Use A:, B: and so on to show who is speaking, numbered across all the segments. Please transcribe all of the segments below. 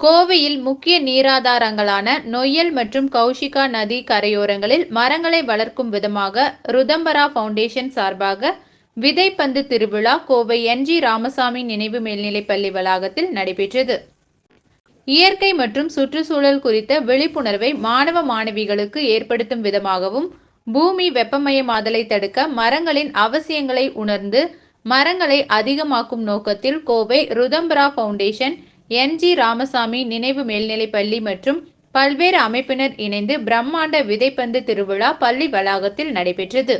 A: கோவையில் முக்கிய நீராதாரங்களான நொய்யல் மற்றும் கௌஷிகா நதி கரையோரங்களில் மரங்களை வளர்க்கும் விதமாக ருதம்பரா ஃபவுண்டேஷன் சார்பாக விதைப்பந்து திருவிழா கோவை என்ஜி ராமசாமி நினைவு மேல்நிலைப்பள்ளி வளாகத்தில் நடைபெற்றது. இயற்கை மற்றும் சுற்றுச்சூழல் குறித்த விழிப்புணர்வை மாணவ மாணவிகளுக்கு ஏற்படுத்தும் விதமாகவும் பூமி வெப்பமயமாதலை தடுக்க மரங்களின் அவசியங்களை உணர்ந்து மரங்களை அதிகமாக்கும் நோக்கத்தில் கோவை ருதம்பரா ஃபவுண்டேஷன் என்ஜி ராமசாமி நினைவு மேல்நிலைப்பள்ளி மற்றும் பல்வேறு அமைப்பினர் இணைந்து பிரம்மாண்ட விதைப்பந்து திருவிழா பள்ளி வளாகத்தில் நடைபெற்றது.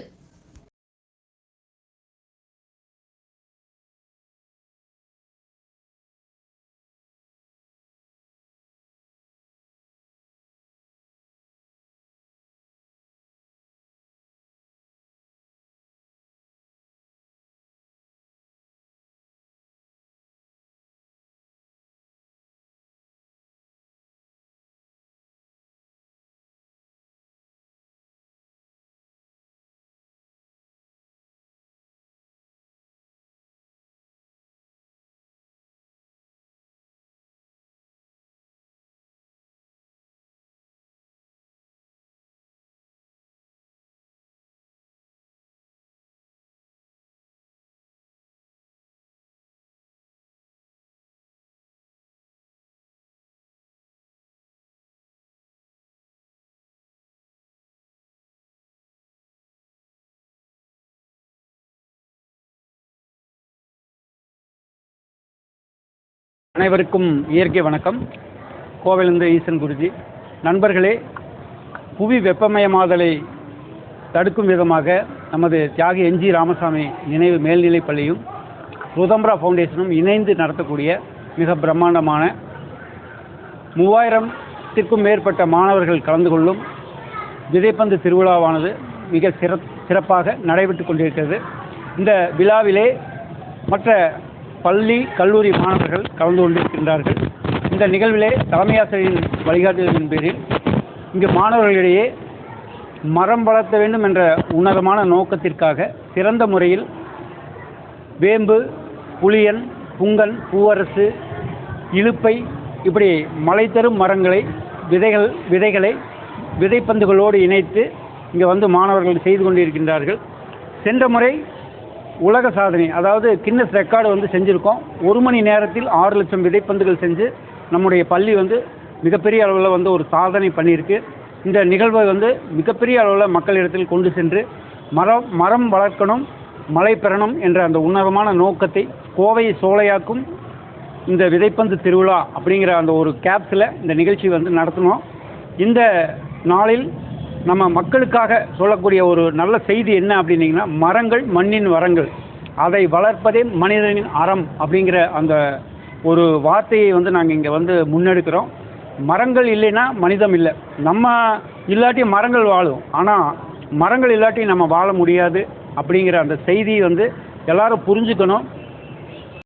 B: அனைவருக்கும் இயற்கை வணக்கம். கோவிலிருந்து ஈசன் குருஜி. நண்பர்களே புவி வெப்பமயமாதலை தடுக்கும் விதமாக நமது தியாகி என்ஜி ராமசாமி நினைவு மேல்நிலைப் பள்ளியும் ருதம்பரா ஃபவுண்டேஷனும் இணைந்து நடத்தக்கூடிய மிக பிரம்மாண்டமான மூவாயிரத்திற்கும் மேற்பட்ட மாணவர்கள் கலந்து கொள்ளும் விதைப்பந்து திருவிழாவானது மிக சிற சிறப்பாக நடைபெற்று கொண்டிருக்கிறது. இந்த விழாவிலே மற்ற பள்ளி கல்லூரி மாணவர்கள் கலந்து கொண்டிருக்கின்றார்கள். இந்த நிகழ்விலே தலைமையாசிரியரின் வழிகாட்டுதலின் பேரில் இங்கு மாணவர்களிடையே மரம் வளர்த்த வேண்டும் என்ற உன்னதமான நோக்கத்திற்காக சிறந்த முறையில் வேம்பு புளியன் புங்கன் பூவரசு இலுப்பை இப்படி மலை தரும் மரங்களை விதைகள் விதைகளை விதைப்பந்துகளோடு இணைத்து இங்கே வந்து மாணவர்கள் செய்து கொண்டிருக்கின்றார்கள். சென்ற முறை உலக சாதனை. அதாவது கின்னஸ் ரெக்கார்டு வந்து செஞ்சுருக்கோம். ஒரு மணி நேரத்தில் ஆறு லட்சம் விதைப்பந்துகள் செஞ்சு நம்முடைய பள்ளி வந்து மிகப்பெரிய அளவில் வந்து ஒரு சாதனை பண்ணியிருக்கு. இந்த நிகழ்வை வந்து மிகப்பெரிய அளவில் மக்களிடத்தில் கொண்டு சென்று மரம் மரம் வளர்க்கணும் மழை பெறணும் என்ற அந்த உன்னதமான நோக்கத்தை கோவையை சோலையாக்கும் இந்த விதைப்பந்து திருவிழா அப்படிங்கிற அந்த ஒரு கேப்ஸில் இந்த நிகழ்ச்சி வந்து நடத்தினோம் இந்த நாளில் நம்ம மக்களுக்காக சொல்லக்கூடிய ஒரு நல்ல செய்தி என்ன அப்படின்னீங்கன்னா மரங்கள் மண்ணின் வரங்கள். அதை வளர்ப்பதே மனிதனின் அறம் அப்படிங்கிற அந்த ஒரு வார்த்தையை வந்து நாங்கள் இங்கே வந்து முன்னெடுக்கிறோம். மரங்கள் இல்லைன்னா மனிதம் இல்லை. நம்ம இல்லாட்டி மரங்கள் வாழும். ஆனால் மரங்கள் இல்லாட்டி நம்ம வாழ முடியாது அப்படிங்கிற அந்த செய்தியை வந்து எல்லாரும் புரிஞ்சுக்கணும்.